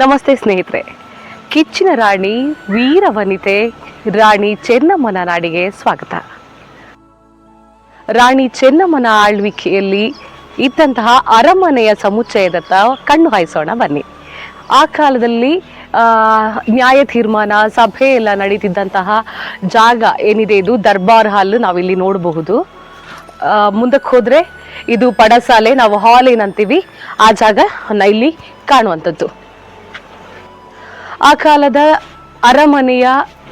ನಮಸ್ತೆ ಸ್ನೇಹಿತರೆ. ಕಿಚ್ಚಿನ ರಾಣಿ ವೀರ ವನಿತೆ ರಾಣಿ ಚೆನ್ನಮ್ಮನ ನಾಡಿಗೆ ಸ್ವಾಗತ. ರಾಣಿ ಚೆನ್ನಮ್ಮನ ಆಳ್ವಿಕೆಯಲ್ಲಿ ಇದ್ದಂತಹ ಅರಮನೆಯ ಸಮುಚ್ಚಯದತ್ತ ಕಣ್ಣು ಹಾಯಿಸೋಣ ಬನ್ನಿ. ಆ ಕಾಲದಲ್ಲಿ ನ್ಯಾಯ ತೀರ್ಮಾನ, ಸಭೆ ಎಲ್ಲ ನಡೀತಿದ್ದಂತಹ ಜಾಗ ಏನಿದೆ ಇದು? ದರ್ಬಾರ್ ಹಾಲ್ ನಾವಿಲ್ಲಿ ನೋಡಬಹುದು. ಮುಂದಕ್ಕೆ ಹೋದರೆ ಇದು ಪಡಸಾಲೆ, ನಾವು ಹಾಲ್ ಏನಂತೀವಿ, ಆ ಜಾಗ ಇಲ್ಲಿ ಕಾಣುವಂಥದ್ದು. ಆ ಕಾಲದ ಅರಮನೆಯ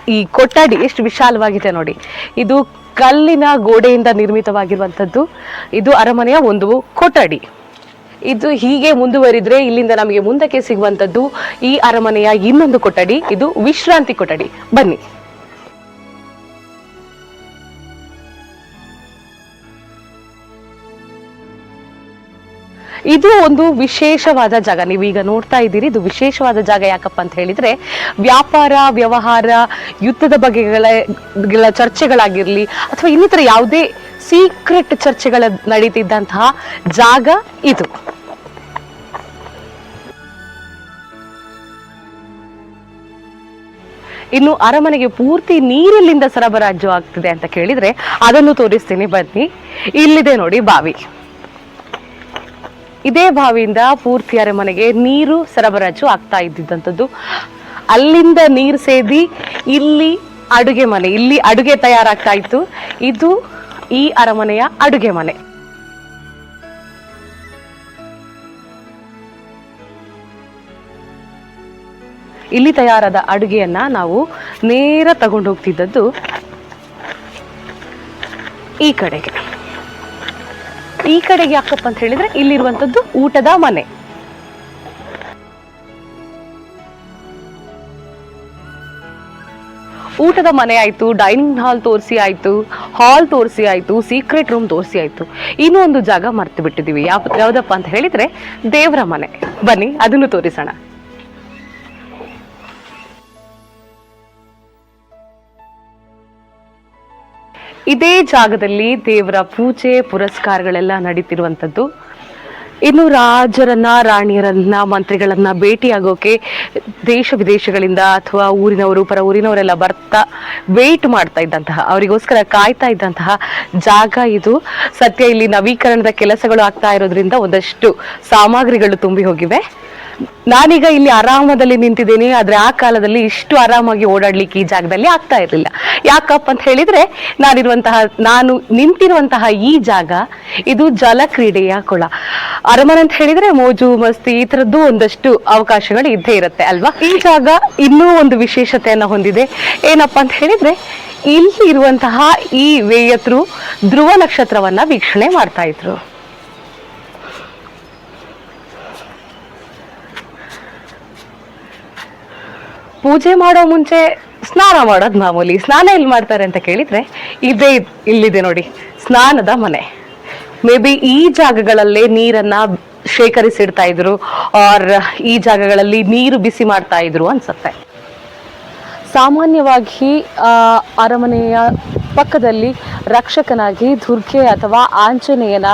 ಈ ಕೊಠಡಿ ಎಷ್ಟು ವಿಶಾಲವಾಗಿದೆ ನೋಡಿ. ಇದು ಕಲ್ಲಿನ ಗೋಡೆಯಿಂದ ನಿರ್ಮಿತವಾಗಿರುವಂಥದ್ದು. ಇದು ಅರಮನೆಯ ಒಂದು ಕೊಠಡಿ. ಇದು ಹೀಗೆ ಮುಂದುವರಿದ್ರೆ ಇಲ್ಲಿಂದ ನಮಗೆ ಮುಂದಕ್ಕೆ ಸಿಗುವಂಥದ್ದು ಈ ಅರಮನೆಯ ಇನ್ನೊಂದು ಕೊಠಡಿ. ಇದು ವಿಶ್ರಾಂತಿ ಕೊಠಡಿ. ಬನ್ನಿ. ಇದು ಒಂದು ವಿಶೇಷವಾದ ಜಾಗ. ನೀವೀಗ ನೋಡ್ತಾ ಇದ್ದೀರಿ, ಇದು ವಿಶೇಷವಾದ ಜಾಗ ಯಾಕಪ್ಪ ಅಂತ ಹೇಳಿದ್ರೆ, ವ್ಯಾಪಾರ, ವ್ಯವಹಾರ, ಯುದ್ಧದ ಬಗೆಗಳ ಚರ್ಚೆಗಳಾಗಿರಲಿ, ಅಥವಾ ಇನ್ನಿತರ ಯಾವುದೇ ಸೀಕ್ರೆಟ್ ಚರ್ಚೆಗಳ ನಡೀತಿದ್ದಂತಹ ಜಾಗ ಇದು. ಇನ್ನು ಅರಮನೆಗೆ ಪೂರ್ತಿ ನೀರಿಲ್ಲಿಂದ ಸರಬರಾಜು ಆಗ್ತಿದೆ ಅಂತ ಕೇಳಿದ್ರೆ ಅದನ್ನು ತೋರಿಸ್ತೀನಿ. ಬನ್ನಿ. ಇಲ್ಲಿದೆ ನೋಡಿ ಬಾವಿ. ಇದೇ ಬಾವಿಯಿಂದ ಪೂರ್ತಿ ಅರಮನೆಗೆ ನೀರು ಸರಬರಾಜು ಆಗ್ತಾ ಇದ್ದಿದ್ದಂಥದ್ದು. ಅಲ್ಲಿಂದ ನೀರು ಸೇದಿ ಇಲ್ಲಿ ಅಡುಗೆ ಮನೆ, ಇಲ್ಲಿ ಅಡುಗೆ ತಯಾರಾಗ್ತಾ ಇತ್ತು. ಇದು ಈ ಅರಮನೆಯ ಅಡುಗೆ ಮನೆ. ಇಲ್ಲಿ ತಯಾರಾದ ಅಡುಗೆಯನ್ನ ನಾವು ನೇರ ತಗೊಂಡು ಹೋಗ್ತಿದ್ದದ್ದು ಈ ಕಡೆಗೆ. ಈ ಕಡೆಗೆ ಯಾಕಪ್ಪ ಅಂತ ಹೇಳಿದ್ರೆ ಇಲ್ಲಿರುವಂತದ್ದು ಊಟದ ಮನೆ. ಊಟದ ಮನೆ ಆಯ್ತು, ಡೈನಿಂಗ್ ಹಾಲ್ ತೋರಿಸಿ ಆಯ್ತು, ಹಾಲ್ ತೋರಿಸಿ ಆಯ್ತು ಸೀಕ್ರೆಟ್ ರೂಮ್ ತೋರಿಸಿ ಆಯ್ತು. ಇನ್ನೂ ಒಂದು ಜಾಗ ಮರ್ತು ಬಿಟ್ಟಿದೀವಿ ಯಾವ ಯಾವ್ದಪ್ಪ ಅಂತ ಹೇಳಿದ್ರೆ ದೇವರ ಮನೆ. ಬನ್ನಿ, ಅದನ್ನು ತೋರಿಸೋಣ. ಇದೇ ಜಾಗದಲ್ಲಿ ದೇವರ ಪೂಜೆ, ಪುರಸ್ಕಾರಗಳೆಲ್ಲ ನಡೀತಿರುವಂಥದ್ದು. ಇನ್ನು ರಾಜರನ್ನ, ರಾಣಿಯರನ್ನ, ಮಂತ್ರಿಗಳನ್ನ ಭೇಟಿಯಾಗೋಕೆ ದೇಶ ವಿದೇಶಗಳಿಂದ ಅಥವಾ ಊರಿನವರು, ಪರ ಊರಿನವರೆಲ್ಲ ಬರ್ತಾ ವೇಟ್ ಮಾಡ್ತಾ ಇದ್ದಂತಹ, ಅವರಿಗೋಸ್ಕರ ಕಾಯ್ತಾ ಇದ್ದಂತಹ ಜಾಗ ಇದು. ಸದ್ಯ ಇಲ್ಲಿ ನವೀಕರಣದ ಕೆಲಸಗಳು ಆಗ್ತಾ ಇರೋದ್ರಿಂದ ಒಂದಷ್ಟು ಸಾಮಗ್ರಿಗಳು ತುಂಬಿ ಹೋಗಿವೆ. ನಾನೀಗ ಇಲ್ಲಿ ಆರಾಮದಲ್ಲಿ ನಿಂತಿದ್ದೀನಿ, ಆದ್ರೆ ಆ ಕಾಲದಲ್ಲಿ ಇಷ್ಟು ಆರಾಮಾಗಿ ಓಡಾಡ್ಲಿಕ್ಕೆ ಈ ಜಾಗದಲ್ಲಿ ಆಗ್ತಾ ಇರಲಿಲ್ಲ. ಯಾಕಪ್ಪ ಅಂತ ಹೇಳಿದ್ರೆ, ನಾನಿರುವಂತಹ, ನಾನು ನಿಂತಿರುವಂತಹ ಈ ಜಾಗ, ಇದು ಜಲಕ್ರೀಡೆಯ ಕೊಳ. ಅರಮನೆ ಅಂತ ಹೇಳಿದ್ರೆ ಮೋಜು, ಮಸ್ತಿ, ಈ ತರದ್ದು ಒಂದಷ್ಟು ಅವಕಾಶಗಳು ಇದ್ದೇ ಇರುತ್ತೆ, ಅಲ್ವಾ? ಈ ಜಾಗ ಇನ್ನೂ ಒಂದು ವಿಶೇಷತೆಯನ್ನ ಹೊಂದಿದೆ. ಏನಪ್ಪಾ ಅಂತ ಹೇಳಿದ್ರೆ, ಇಲ್ಲಿ ಇರುವಂತಹ ಈ ವೇಯತ್ರು ಧ್ರುವ ನಕ್ಷತ್ರವನ್ನ ವೀಕ್ಷಣೆ ಮಾಡ್ತಾ ಇದ್ರು. ಪೂಜೆ ಮಾಡೋ ಮುಂಚೆ ಸ್ನಾನ ಮಾಡೋದು ಮಾಮೂಲಿ. ಸ್ನಾನ ಎಲ್ಲಿ ಮಾಡ್ತಾರೆ ಅಂತ ಕೇಳಿದ್ರೆ ಇದೇ ಇಲ್ಲಿದೆ ನೋಡಿ, ಸ್ನಾನದ ಮನೆ. ಮೇ ಬಿ ಈ ಜಾಗಗಳಲ್ಲೇ ನೀರನ್ನ ಶೇಖರಿಸಿಡ್ತಾ ಇದ್ರು ಆರ್ ಈ ಜಾಗಗಳಲ್ಲಿ ನೀರು ಬಿಸಿ ಮಾಡ್ತಾ ಇದ್ರು ಅನ್ಸತ್ತೆ. ಸಾಮಾನ್ಯವಾಗಿ ಅರಮನೆಯ ಪಕ್ಕದಲ್ಲಿ ರಕ್ಷಕನಾಗಿ ದುರ್ಗೆ ಅಥವಾ ಆಂಜನೇಯನ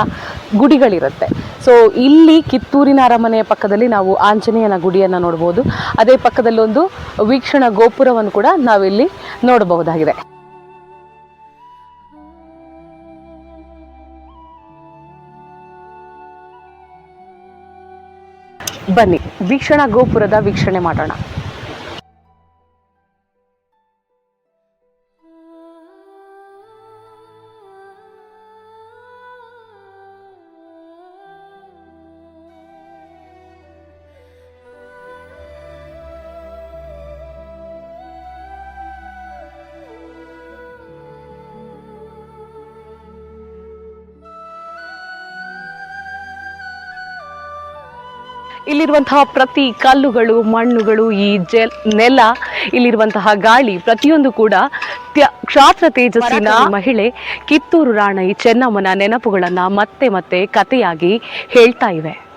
ಗುಡಿಗಳಿರುತ್ತೆ. ಸೊ ಇಲ್ಲಿ ಕಿತ್ತೂರಿನ ಅರಮನೆಯ ಪಕ್ಕದಲ್ಲಿ ನಾವು ಆಂಜನೇಯನ ಗುಡಿಯನ್ನು ನೋಡ್ಬೋದು. ಅದೇ ಪಕ್ಕದಲ್ಲಿ ಒಂದು ವೀಕ್ಷಣಾ ಗೋಪುರವನ್ನು ಕೂಡ ನಾವಿಲ್ಲಿ ನೋಡಬಹುದಾಗಿದೆ. ಬನ್ನಿ, ವೀಕ್ಷಣಾ ಗೋಪುರದ ವೀಕ್ಷಣೆ ಮಾಡೋಣ. ಇಲ್ಲಿರುವಂತಹ ಪ್ರತಿ ಕಲ್ಲುಗಳು ಮಣ್ಣುಗಳು ಈ ಜೆಲ್ ನೆಲ ಇಲ್ಲಿರುವಂತಹ ಗಾಳಿ ಪ್ರತಿಯೊಂದು ಕೂಡ ಕ್ಷಾತ್ರ ತೇಜಸ್ಸಿನ ಮಹಿಳೆ ಕಿತ್ತೂರು ರಾಣಿ ಚೆನ್ನಮ್ಮನ ನೆನಪುಗಳನ್ನ ಮತ್ತೆ ಮತ್ತೆ ಕಥೆಯಾಗಿ ಹೇಳ್ತಾ ಇವೆ.